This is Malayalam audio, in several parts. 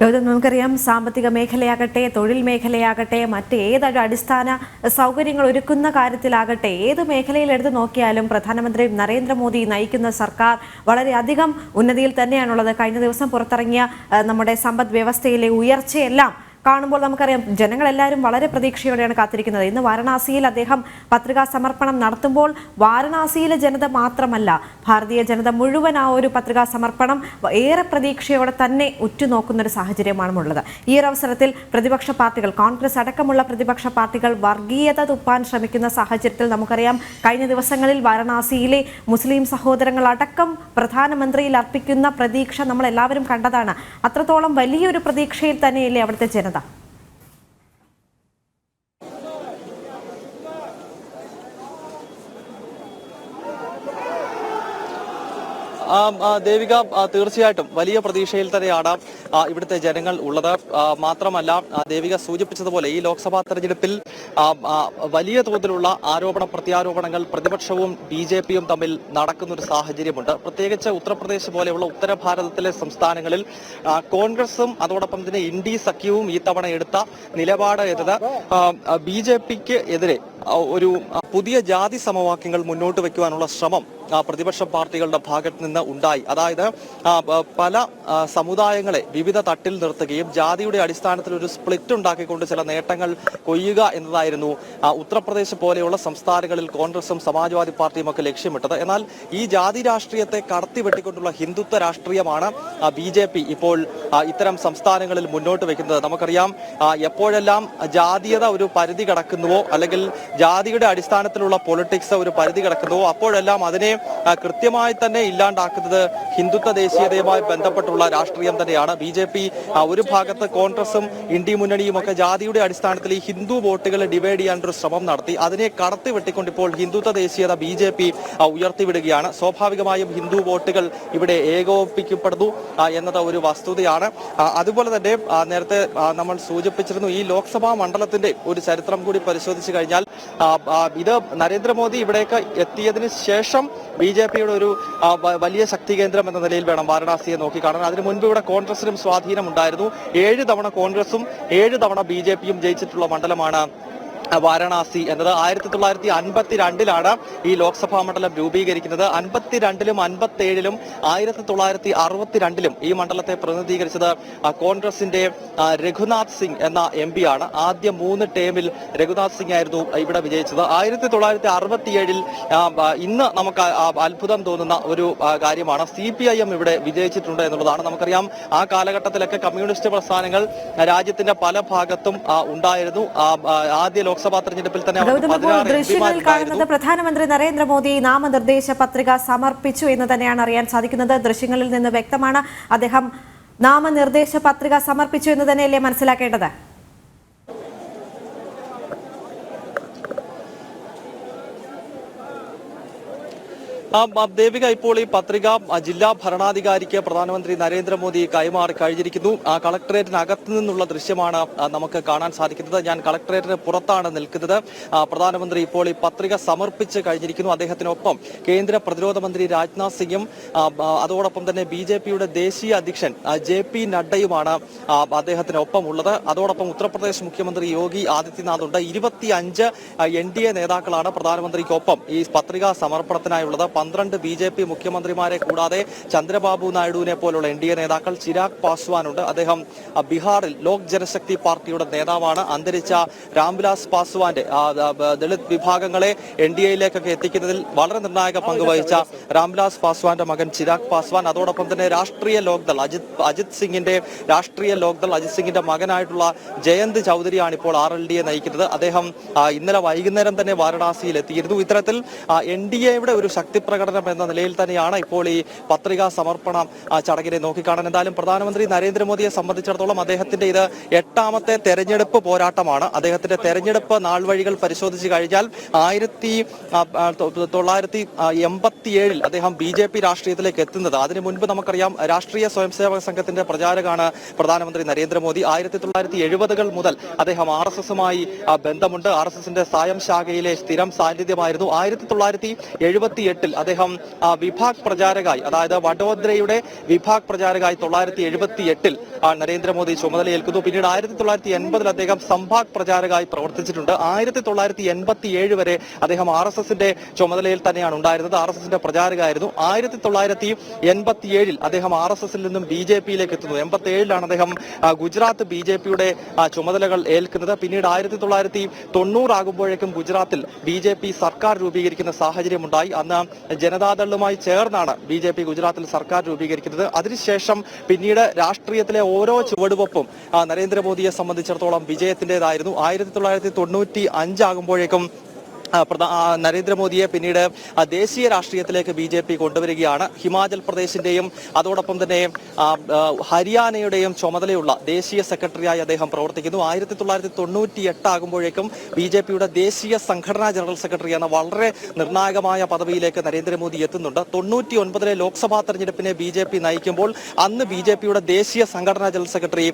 ഗൗതം നമുക്കറിയാം. സാമ്പത്തിക മേഖലയാകട്ടെ തൊഴിൽ മേഖലയാകട്ടെ മറ്റ് ഏതൊരു അടിസ്ഥാന സൗകര്യങ്ങൾ ഒരുക്കുന്ന കാര്യത്തിലാകട്ടെ ഏത് മേഖലയിൽ എടുത്തു നോക്കിയാലും പ്രധാനമന്ത്രി നരേന്ദ്രമോദി നയിക്കുന്ന സർക്കാർ വളരെയധികം ഉന്നതിയിൽ തന്നെയാണുള്ളത്. കഴിഞ്ഞ ദിവസം പുറത്തിറങ്ങിയ നമ്മുടെ സമ്പദ് വ്യവസ്ഥയിലെ ഉയർച്ചയെല്ലാം കാണുമ്പോൾ നമുക്കറിയാം ജനങ്ങളെല്ലാവരും വളരെ പ്രതീക്ഷയോടെയാണ് കാത്തിരിക്കുന്നത്. ഇന്ന് വാരണാസിയിൽ അദ്ദേഹം പത്രികാ സമർപ്പണം നടത്തുമ്പോൾ വാരണാസിയിലെ ജനത മാത്രമല്ല ഭാരതീയ ജനത മുഴുവൻ ആ ഒരു പത്രികാ സമർപ്പണം ഏറെ പ്രതീക്ഷയോടെ തന്നെ ഉറ്റുനോക്കുന്ന ഒരു സാഹചര്യമാണുള്ളത്. ഈ ഒരു അവസരത്തിൽ പ്രതിപക്ഷ പാർട്ടികൾ കോൺഗ്രസ് അടക്കമുള്ള പ്രതിപക്ഷ പാർട്ടികൾ വർഗീയത തുപ്പാൻ ശ്രമിക്കുന്ന സാഹചര്യത്തിൽ നമുക്കറിയാം കഴിഞ്ഞ ദിവസങ്ങളിൽ വാരണാസിയിലെ മുസ്ലിം സഹോദരങ്ങൾ അടക്കം പ്രധാനമന്ത്രിയിൽ അർപ്പിക്കുന്ന പ്രതീക്ഷ നമ്മൾ എല്ലാവരും കണ്ടതാണ്. അത്രത്തോളം വലിയൊരു പ്രതീക്ഷയിൽ തന്നെയല്ലേ അവിടുത്തെ ജനത. ദേവിക തീർച്ചയായിട്ടും വലിയ പ്രതീക്ഷയിൽ തന്നെയാണ് ഇവിടുത്തെ ജനങ്ങൾ ഉള്ളത്. മാത്രമല്ല ദേവിക സൂചിപ്പിച്ചതുപോലെ ഈ ലോക്സഭാ തെരഞ്ഞെടുപ്പിൽ വലിയ തോതിലുള്ള ആരോപണ പ്രത്യാരോപണങ്ങൾ പ്രതിപക്ഷവും ബി ജെ പിയും തമ്മിൽ നടക്കുന്ന ഒരു സാഹചര്യമുണ്ട്. പ്രത്യേകിച്ച് ഉത്തർപ്രദേശ് പോലെയുള്ള ഉത്തര ഭാരതത്തിലെ സംസ്ഥാനങ്ങളിൽ കോൺഗ്രസും അതോടൊപ്പം തന്നെ ഇൻഡി സഖ്യവും ഈ തവണ എടുത്ത നിലപാട് എന്നത് ബി ജെ പിക്ക് എതിരെ ഒരു പുതിയ ജാതി സമവാക്യങ്ങൾ മുന്നോട്ട് വെക്കുവാനുള്ള ശ്രമം പ്രതിപക്ഷ പാർട്ടികളുടെ ഭാഗത്ത് നിന്ന് ഉണ്ടായി. അതായത് പല സമുദായങ്ങളെ വിവിധ തട്ടിൽ നിർത്തുകയും ജാതിയുടെ അടിസ്ഥാനത്തിൽ ഒരു സ്പ്ലിറ്റ് ഉണ്ടാക്കിക്കൊണ്ട് ചില നേട്ടങ്ങൾ കൊയ്യുക എന്നതായിരുന്നു ഉത്തർപ്രദേശ് പോലെയുള്ള സംസ്ഥാനങ്ങളിൽ കോൺഗ്രസും സമാജ്വാദി പാർട്ടിയും ഒക്കെ ലക്ഷ്യമിട്ടത്. എന്നാൽ ഈ ജാതി രാഷ്ട്രീയത്തെ കടത്തി വെട്ടിക്കൊണ്ടുള്ള ഹിന്ദുത്വ രാഷ്ട്രീയമാണ് ബി ജെ പി ഇപ്പോൾ ഇത്തരം സംസ്ഥാനങ്ങളിൽ മുന്നോട്ട് വെക്കുന്നത്. നമുക്കറിയാം എപ്പോഴെല്ലാം ജാതീയത ഒരു പരിധി കടക്കുന്നുവോ അല്ലെങ്കിൽ ജാതിയുടെ അടിസ്ഥാനത്തിലുള്ള പൊളിറ്റിക്സ് ഒരു പരിധി കടക്കുന്നുവോ അപ്പോഴെല്ലാം അതിനെ കൃത്യമായി തന്നെ ഇല്ലാണ്ടാക്കുന്നത് ഹിന്ദുത്വ ദേശീയതയുമായി ബന്ധപ്പെട്ടുള്ള രാഷ്ട്രീയം തന്നെയാണ്. ബി ജെ പി ഒരു ഭാഗത്ത് കോൺഗ്രസും ഇന്ത്യ മുന്നണിയും ഒക്കെ ജാതിയുടെ അടിസ്ഥാനത്തിൽ ഈ ഹിന്ദു വോട്ടുകളെ ഡിവൈഡ് ചെയ്യാനൊരു ശ്രമം നടത്തി. അതിനെ കടത്തി വെട്ടിക്കൊണ്ട് ഇപ്പോൾ ഹിന്ദുത്വ ദേശീയത ബി ജെ പി ഉയർത്തിവിടുകയാണ്. സ്വാഭാവികമായും ഹിന്ദു വോട്ടുകൾ ഇവിടെ ഏകോപിപ്പിക്കപ്പെടുന്നു എന്നത് ഒരു വസ്തുതയാണ്. അതുപോലെ തന്നെ നേരത്തെ നമ്മൾ സൂചിപ്പിച്ചിരുന്നു ഈ ലോക്സഭാ മണ്ഡലത്തിന്റെ ഒരു ചരിത്രം കൂടി പരിശോധിച്ചു കഴിഞ്ഞാൽ ഇത് നരേന്ദ്രമോദി ഇവിടേക്ക് എത്തിയതിന് ശേഷം ബി ജെ പിയുടെ ഒരു വലിയ ശക്തി കേന്ദ്രം എന്ന നിലയിൽ വേണം വാരണാസിയെ നോക്കിക്കാണാൻ അതിനു മുൻപ് ഇവിടെ കോൺഗ്രസിനും സ്വാധീനം ഉണ്ടായിരുന്നു ഏഴ് തവണ കോൺഗ്രസും ഏഴ് തവണ ബി ജയിച്ചിട്ടുള്ള മണ്ഡലമാണ് വാരണാസി എന്നത് ആയിരത്തി തൊള്ളായിരത്തി അൻപത്തി രണ്ടിലാണ് ഈ ലോക്സഭാ മണ്ഡലം രൂപീകരിക്കുന്നത്. അൻപത്തിരണ്ടിലും അൻപത്തി ഏഴിലും ആയിരത്തി തൊള്ളായിരത്തി അറുപത്തിരണ്ടിലും ഈ മണ്ഡലത്തെ പ്രതിനിധീകരിച്ചത് കോൺഗ്രസിന്റെ രഘുനാഥ് സിംഗ് എന്ന എം ആണ് ആദ്യ മൂന്ന് ടേമിൽ രഘുനാഥ് സിംഗ് ആയിരുന്നു ഇവിടെ വിജയിച്ചത്. ആയിരത്തി തൊള്ളായിരത്തി അറുപത്തിയേഴിൽ ഇന്ന് നമുക്ക് അത്ഭുതം തോന്നുന്ന ഒരു കാര്യമാണ് സി പി ഐ എം ഇവിടെ വിജയിച്ചിട്ടുണ്ട് എന്നുള്ളതാണ് നമുക്കറിയാം. ആ കാലഘട്ടത്തിലൊക്കെ കമ്മ്യൂണിസ്റ്റ് പ്രസ്ഥാനങ്ങൾ രാജ്യത്തിന്റെ പല ഭാഗത്തും ഉണ്ടായിരുന്നു. ആദ്യ ലോക ലോക്സഭാ തെരഞ്ഞെടുപ്പിൽ തന്നെ ദൃശ്യങ്ങളിൽ കാണുന്നത് പ്രധാനമന്ത്രി നരേന്ദ്രമോദി നാമനിർദ്ദേശ പത്രിക സമർപ്പിച്ചു എന്ന് തന്നെയാണ് അറിയാൻ സാധിക്കുന്നത്. ദൃശ്യങ്ങളിൽ നിന്ന് വ്യക്തമാണ് അദ്ദേഹം നാമനിർദ്ദേശ പത്രിക സമർപ്പിച്ചു എന്ന് തന്നെയല്ലേ മനസ്സിലാക്കേണ്ടത്? ദേവിക ഇപ്പോൾ ഈ പത്രിക ജില്ലാ ഭരണാധികാരിക്ക് പ്രധാനമന്ത്രി നരേന്ദ്രമോദി കൈമാറി കഴിഞ്ഞിരിക്കുന്നു. കളക്ടറേറ്റിനകത്ത് നിന്നുള്ള ദൃശ്യമാണ് നമുക്ക് കാണാൻ സാധിക്കുന്നത്. ഞാൻ കളക്ടറേറ്റിന് പുറത്താണ് നിൽക്കുന്നത്. പ്രധാനമന്ത്രി ഇപ്പോൾ ഈ പത്രിക സമർപ്പിച്ച് കഴിഞ്ഞിരിക്കുന്നു. അദ്ദേഹത്തിനൊപ്പം കേന്ദ്ര പ്രതിരോധ മന്ത്രി രാജ്നാഥ് സിംഗും അതോടൊപ്പം തന്നെ ബി ജെ പിയുടെ ദേശീയ അധ്യക്ഷൻ ജെ പി നഡ്ഡയുമാണ് അദ്ദേഹത്തിനൊപ്പം ഉള്ളത്. അതോടൊപ്പം ഉത്തർപ്രദേശ് മുഖ്യമന്ത്രി യോഗി ആദിത്യനാഥ് ഉണ്ട്. ഇരുപത്തിയഞ്ച് എൻ ഡി എ നേതാക്കളാണ് പ്രധാനമന്ത്രിക്കൊപ്പം ഈ പത്രികാ സമർപ്പണത്തിനായുള്ളത്. പന്ത്രണ്ട് ബി ജെ പി മുഖ്യമന്ത്രിമാരെ കൂടാതെ ചന്ദ്രബാബു നായിഡുവിനെ പോലുള്ള എൻ ഡി എ നേതാക്കൾ ചിരാഗ് പാസ്വാനുണ്ട് അദ്ദേഹം ബീഹാറിൽ ലോക് ജനശക്തി പാർട്ടിയുടെ നേതാവാണ്. അന്തരിച്ച രാംവിലാസ് പാസ്വാന്റെ ദളിത് വിഭാഗങ്ങളെ എൻ ഡി എയിലേക്കൊക്കെ എത്തിക്കുന്നതിൽ വളരെ നിർണായക പങ്ക് വഹിച്ച രാംവിലാസ് പാസ്വാന്റെ മകൻ ചിരാഗ് പാസ്വാൻ. അതോടൊപ്പം തന്നെ രാഷ്ട്രീയ ലോക്ദൾ അജിത് അജിത് സിംഗിന്റെ രാഷ്ട്രീയ ലോക്ദൾ അജിത് സിംഗിന്റെ മകനായിട്ടുള്ള ജയന്ത് ചൗധരിയാണ് ഇപ്പോൾ ആർ എൽ ഡി എ നയിക്കുന്നത്. അദ്ദേഹം ഇന്നലെ വൈകുന്നേരം തന്നെ വാരണാസിയിൽ എത്തിയിരുന്നു. ഇത്തരത്തിൽ എൻ ഡി എയുടെ ഒരു ശക്തി പ്രകടനം എന്ന നിലയിൽ തന്നെയാണ് ഇപ്പോൾ ഈ പത്രികാ സമർപ്പണം ചടങ്ങിനെ നോക്കിക്കാണാൻ. എന്തായാലും പ്രധാനമന്ത്രി നരേന്ദ്രമോദിയെ സംബന്ധിച്ചിടത്തോളം അദ്ദേഹത്തിന്റെ ഇത് എട്ടാമത്തെ തെരഞ്ഞെടുപ്പ് പോരാട്ടമാണ്. അദ്ദേഹത്തിന്റെ തെരഞ്ഞെടുപ്പ് നാൾ വഴികൾ പരിശോധിച്ചു കഴിഞ്ഞാൽ ആയിരത്തി തൊള്ളായിരത്തി എൺപത്തി ഏഴിൽ അദ്ദേഹം ബി ജെ പി രാഷ്ട്രീയത്തിലേക്ക് എത്തുന്നത്. അതിനു മുൻപ് നമുക്കറിയാം രാഷ്ട്രീയ സ്വയംസേവക സംഘത്തിന്റെ പ്രചാരകാണ് പ്രധാനമന്ത്രി നരേന്ദ്രമോദി. ആയിരത്തി തൊള്ളായിരത്തി എഴുപതുകൾ മുതൽ അദ്ദേഹം ആർ എസ് എസുമായി ബന്ധമുണ്ട്. ആർ എസ് എസിന്റെ സായം ശാഖയിലെ സ്ഥിരം സാന്നിധ്യമായിരുന്നു. ആയിരത്തി തൊള്ളായിരത്തി എഴുപത്തി എട്ടിൽ അദ്ദേഹം വിഭാഗ് പ്രചാരകായി അതായത് വഡോദരയുടെ വിഭാഗ് പ്രചാരകായി തൊള്ളായിരത്തി എഴുപത്തി എട്ടിൽ നരേന്ദ്രമോദി ചുമതലയേൽക്കുന്നു. പിന്നീട് ആയിരത്തി തൊള്ളായിരത്തി എൺപതിൽ അദ്ദേഹം സംഭാഗ് പ്രചാരകായി പ്രവർത്തിച്ചിട്ടുണ്ട്. ആയിരത്തി തൊള്ളായിരത്തി എൺപത്തി ഏഴ് വരെ അദ്ദേഹം ആർ എസ് എസിന്റെ ചുമതലയിൽ തന്നെയാണ് ഉണ്ടായിരുന്നത്. ആർ എസ് എസിന്റെ പ്രചാരകായിരുന്നു ആയിരത്തി തൊള്ളായിരത്തി എൺപത്തി ഏഴിൽ അദ്ദേഹം ആർ എസ് എസിൽ നിന്നും ബി ജെ പിയിലേക്ക് എത്തുന്നു എൺപത്തി ഏഴിലാണ് അദ്ദേഹം ഗുജറാത്ത് ബി ജെ പിയുടെ ചുമതലകൾ ഏൽക്കുന്നത്. പിന്നീട് ആയിരത്തി തൊള്ളായിരത്തി തൊണ്ണൂറാകുമ്പോഴേക്കും ഗുജറാത്തിൽ ബി ജെ പി സർക്കാർ രൂപീകരിക്കുന്ന സാഹചര്യമുണ്ടായി. അന്ന് ജനതാദളുമായി ചേർന്നാണ് ബി ജെ പി ഗുജറാത്തിൽ സർക്കാർ രൂപീകരിക്കുന്നത്. അതിനുശേഷം പിന്നീട് രാഷ്ട്രീയത്തിലെ ഓരോ ചുവടുവെപ്പും നരേന്ദ്രമോദിയെ സംബന്ധിച്ചിടത്തോളം വിജയത്തിന്റേതായിരുന്നു ആയിരത്തി തൊള്ളായിരത്തി തൊണ്ണൂറ്റി അഞ്ചാകുമ്പോഴേക്കും നരേന്ദ്രമോദിയെ പിന്നീട് ദേശീയ രാഷ്ട്രീയത്തിലേക്ക് ബി ജെ പി കൊണ്ടുവരികയാണ്. ഹിമാചൽ പ്രദേശിന്റെയും അതോടൊപ്പം തന്നെ ഹരിയാനയുടെയും ചുമതലയുള്ള ദേശീയ സെക്രട്ടറിയായി അദ്ദേഹം പ്രവർത്തിക്കുന്നു. ആയിരത്തി തൊള്ളായിരത്തി തൊണ്ണൂറ്റി എട്ട് ആകുമ്പോഴേക്കും ബി ജെ പിയുടെ ദേശീയ സംഘടനാ ജനറൽ സെക്രട്ടറി എന്ന വളരെ നിർണായകമായ പദവിയിലേക്ക് നരേന്ദ്രമോദി എത്തുന്നുണ്ട്. തൊണ്ണൂറ്റി ഒൻപതിലെ ലോക്സഭാ തെരഞ്ഞെടുപ്പിനെ ബി ജെ പി നയിക്കുമ്പോൾ അന്ന് ബി ജെ പിയുടെ ദേശീയ സംഘടനാ ജനറൽ സെക്രട്ടറി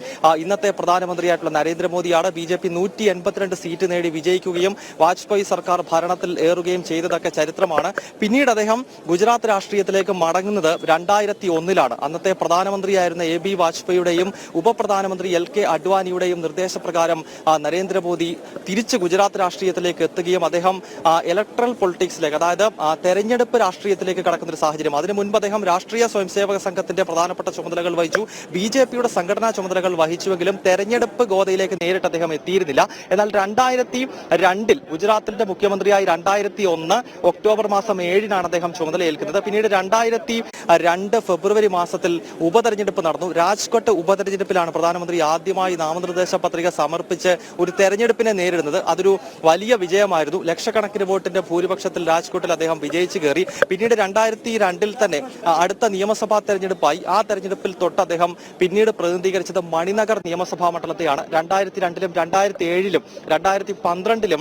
ഇന്നത്തെ പ്രധാനമന്ത്രിയായിട്ടുള്ള നരേന്ദ്രമോദിയാണ്. ബി ജെ പി നൂറ്റി എൺപത്തിരണ്ട് സീറ്റ് നേടി വിജയിക്കുകയും വാജ്പേയി സർക്കാർ ഭരണത്തിൽ ഏറുകയും ചെയ്തതൊക്കെ ചരിത്രമാണ്. പിന്നീട് അദ്ദേഹം ഗുജറാത്ത് രാഷ്ട്രീയത്തിലേക്ക് മടങ്ങുന്നത് രണ്ടായിരത്തി ഒന്നിലാണ് അന്നത്തെ പ്രധാനമന്ത്രിയായിരുന്ന എ ബി വാജ്പേയിയുടെയും ഉപപ്രധാനമന്ത്രി എൽ കെ അഡ്വാനിയുടെയും നിർദ്ദേശപ്രകാരം നരേന്ദ്രമോദി തിരിച്ച് ഗുജറാത്ത് രാഷ്ട്രീയത്തിലേക്ക് എത്തുകയും അദ്ദേഹം ഇലക്ട്രൽ പൊളിറ്റിക്സിലേക്ക് അതായത് തെരഞ്ഞെടുപ്പ് രാഷ്ട്രീയത്തിലേക്ക് കടക്കുന്ന ഒരു സാഹചര്യം. അതിനു മുൻപ് അദ്ദേഹം രാഷ്ട്രീയ സ്വയംസേവക സംഘത്തിന്റെ പ്രധാനപ്പെട്ട ചുമതലകൾ വഹിച്ചു. ബി ജെ പിയുടെ സംഘടനാ ചുമതലകൾ വഹിച്ചുവെങ്കിലും തെരഞ്ഞെടുപ്പ് ഗോതയിലേക്ക് നേരിട്ട് അദ്ദേഹം എത്തിയിരുന്നില്ല. എന്നാൽ രണ്ടായിരത്തി രണ്ടിൽ ഗുജറാത്തിന്റെ മുഖ്യമന്ത്രിയായി രണ്ടായിരത്തി ഒന്ന് ഒക്ടോബർ മാസം ഏഴിനാണ് അദ്ദേഹം ചുമതലയേൽക്കുന്നത്. പിന്നീട് രണ്ടായിരത്തി രണ്ട് ഫെബ്രുവരി മാസത്തിൽ ഉപതെരഞ്ഞെടുപ്പ് നടന്നു. രാജ്കോട്ട് ഉപതെരഞ്ഞെടുപ്പിലാണ് പ്രധാനമന്ത്രി ആദ്യമായി നാമനിർദ്ദേശ പത്രിക സമർപ്പിച്ച് ഒരു തെരഞ്ഞെടുപ്പിനെ നേരിടുന്നത്. അതൊരു വലിയ വിജയമായിരുന്നു. ലക്ഷക്കണക്കിന് വോട്ടിന്റെ ഭൂരിപക്ഷത്തിൽ രാജ്കോട്ടിൽ അദ്ദേഹം വിജയിച്ചു കയറി. പിന്നീട് രണ്ടായിരത്തി രണ്ടിൽ തന്നെ അടുത്ത നിയമസഭാ തെരഞ്ഞെടുപ്പായി. ആ തെരഞ്ഞെടുപ്പിൽ തൊട്ട് അദ്ദേഹം പിന്നീട് പ്രതിനിധീകരിച്ചത് മണിനഗർ നിയമസഭാ മണ്ഡലത്തെയാണ്. രണ്ടായിരത്തി രണ്ടിലും രണ്ടായിരത്തി ഏഴിലും രണ്ടായിരത്തി പന്ത്രണ്ടിലും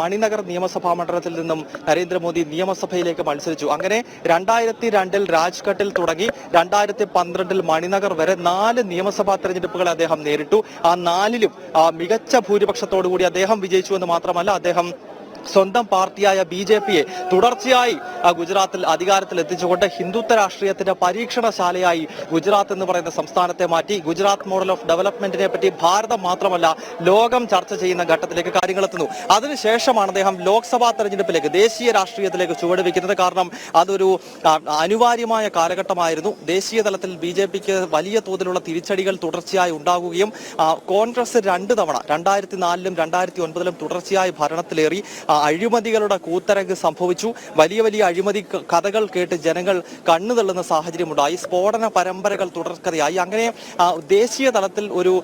മണിനഗർ നിയമസഭാ മണ്ഡലത്തിൽ നിന്നും നരേന്ദ്രമോദി നിയമസഭയിലേക്ക് മത്സരിച്ചു. അങ്ങനെ രണ്ടായിരത്തി രണ്ടിൽ രാജ്ഘട്ടിൽ തുടങ്ങി രണ്ടായിരത്തി പന്ത്രണ്ടിൽ മണിനഗർ വരെ നാല് നിയമസഭാ തെരഞ്ഞെടുപ്പുകൾ അദ്ദേഹം നേരിട്ടു. ആ നാലിലും മികച്ച ഭൂരിപക്ഷത്തോടുകൂടി അദ്ദേഹം വിജയിച്ചു എന്ന് മാത്രമല്ല അദ്ദേഹം സ്വന്തം പാർട്ടിയായ ബി ജെ പിയെ തുടർച്ചയായി ഗുജറാത്തിൽ അധികാരത്തിൽ എത്തിച്ചുകൊണ്ട് ഹിന്ദുത്വ രാഷ്ട്രീയത്തിന്റെ പരീക്ഷണശാലയായി ഗുജറാത്ത് എന്ന് പറയുന്ന സംസ്ഥാനത്തെ മാറ്റി. ഗുജറാത്ത് മോഡൽ ഓഫ് ഡെവലപ്മെന്റിനെ പറ്റി ഭാരതം മാത്രമല്ല ലോകം ചർച്ച ചെയ്യുന്ന ഘട്ടത്തിലേക്ക് കാര്യങ്ങൾ എത്തുന്നു. അതിനുശേഷമാണ് അദ്ദേഹം ലോക്സഭാ തെരഞ്ഞെടുപ്പിലേക്ക് ദേശീയ രാഷ്ട്രീയത്തിലേക്ക് ചുവട് വയ്ക്കുന്നത് കാരണം അതൊരു അനിവാര്യമായ കാലഘട്ടമായിരുന്നു. ദേശീയ തലത്തിൽ ബി ജെ പിക്ക് വലിയ തോതിലുള്ള തിരിച്ചടികൾ തുടർച്ചയായി ഉണ്ടാകുകയും കോൺഗ്രസ് രണ്ട് തവണ രണ്ടായിരത്തി നാലിലും രണ്ടായിരത്തി ഒൻപതിലും തുടർച്ചയായി ഭരണത്തിലേറി അഴിമതികളുടെ കൂത്തരങ്ക് സംഭവിച്ചു. വലിയ വലിയ അഴിമതി കഥകൾ കേട്ട് ജനങ്ങൾ കണ്ണു തള്ളുന്ന സാഹചര്യമുണ്ടായി. സ്ഫോടന പരമ്പരകൾ തുടർക്കഥയായി. അങ്ങനെ ദേശീയ തലത്തിൽ ഒരു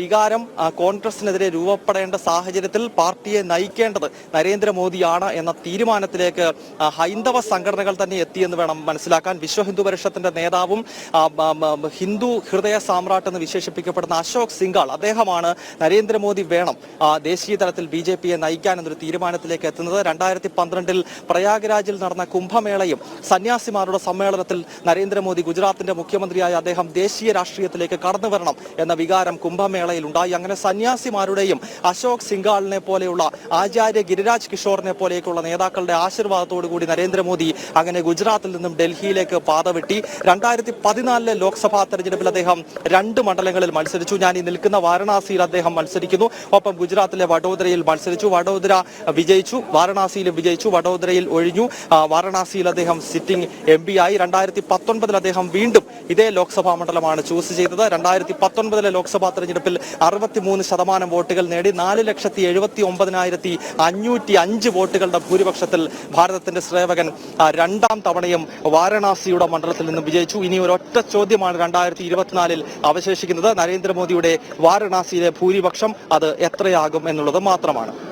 വികാരം കോൺഗ്രസിനെതിരെ രൂപപ്പെടേണ്ട സാഹചര്യത്തിൽ പാർട്ടിയെ നയിക്കേണ്ടത് നരേന്ദ്രമോദിയാണ് എന്ന തീരുമാനത്തിലേക്ക് ഹൈന്ദവ സംഘടനകൾ തന്നെ എത്തിയെന്ന് വേണം മനസ്സിലാക്കാൻ. വിശ്വ ഹിന്ദു പരിഷത്തിന്റെ നേതാവും ഹിന്ദു ഹൃദയ സാമ്രാട്ട് എന്ന് വിശേഷിപ്പിക്കപ്പെടുന്ന അശോക് സിംഗാൾ അദ്ദേഹമാണ് നരേന്ദ്രമോദി വേണം ദേശീയ തലത്തിൽ ബി ജെ പിയെ നയിക്കാൻ എന്നൊരു തീരുമാനത്തിലേക്ക് എത്തുന്നത്. രണ്ടായിരത്തി പന്ത്രണ്ടിൽ പ്രയാഗ്രാജിൽ നടന്ന കുംഭമേളയും സന്യാസിമാരുടെ സമ്മേളനത്തിൽ നരേന്ദ്രമോദി ഗുജറാത്തിന്റെ മുഖ്യമന്ത്രിയായ അദ്ദേഹം ദേശീയ രാഷ്ട്രീയത്തിലേക്ക് കടന്നു വരണം എന്ന വികാരം കുംഭമേളയിൽ ഉണ്ടായി അങ്ങനെ സന്യാസിമാരുടെയും അശോക് സിംഗാളിനെ പോലെയുള്ള ആചാര്യ ഗിരിരാജ് കിഷോറിനെ പോലെയൊക്കെയുള്ള നേതാക്കളുടെ ആശീർവാദത്തോടു കൂടി നരേന്ദ്രമോദി അങ്ങനെ ഗുജറാത്തിൽ നിന്നും ഡൽഹിയിലേക്ക് പാത വെട്ടി. രണ്ടായിരത്തി പതിനാലിലെ ലോക്സഭാ തെരഞ്ഞെടുപ്പിൽ അദ്ദേഹം രണ്ട് മണ്ഡലങ്ങളിൽ മത്സരിച്ചു. ഞാൻ ഈ നിൽക്കുന്ന വാരണാസിയിൽ അദ്ദേഹം മത്സരിക്കുന്നു. ഒപ്പം ഗുജറാത്തിലെ വഡോദരയിൽ മത്സരിച്ചു. വഡോദര വിജയിച്ചു. വാരണാസിയിലും വിജയിച്ചു. വഡോദരയിൽ ഒഴിഞ്ഞു. വാരണാസിയിൽ അദ്ദേഹം സിറ്റിംഗ് എം പി ആയി രണ്ടായിരത്തി പത്തൊൻപതിൽ അദ്ദേഹം വീണ്ടും ഇതേ ലോക്സഭാ മണ്ഡലമാണ് ചൂസ് ചെയ്തത്. രണ്ടായിരത്തി പത്തൊൻപതിലെ ലോക്സഭാ തെരഞ്ഞെടുപ്പിൽ അറുപത്തിമൂന്ന് ശതമാനം വോട്ടുകൾ നേടി നാല് ലക്ഷത്തി എഴുപത്തി ഒമ്പതിനായിരത്തി അഞ്ഞൂറ്റി അഞ്ച് വോട്ടുകളുടെ ഭൂരിപക്ഷത്തിൽ ഭാരതത്തിന്റെ ശ്രേവകൻ രണ്ടാം തവണയും വാരണാസിയുടെ മണ്ഡലത്തിൽ നിന്നും വിജയിച്ചു. ഇനി ഒരൊറ്റ ചോദ്യമാണ് രണ്ടായിരത്തി ഇരുപത്തിനാലിൽ അവശേഷിക്കുന്നത്. നരേന്ദ്രമോദിയുടെ വാരണാസിയിലെ ഭൂരിപക്ഷം അത് എത്രയാകും എന്നുള്ളത് മാത്രമാണ്.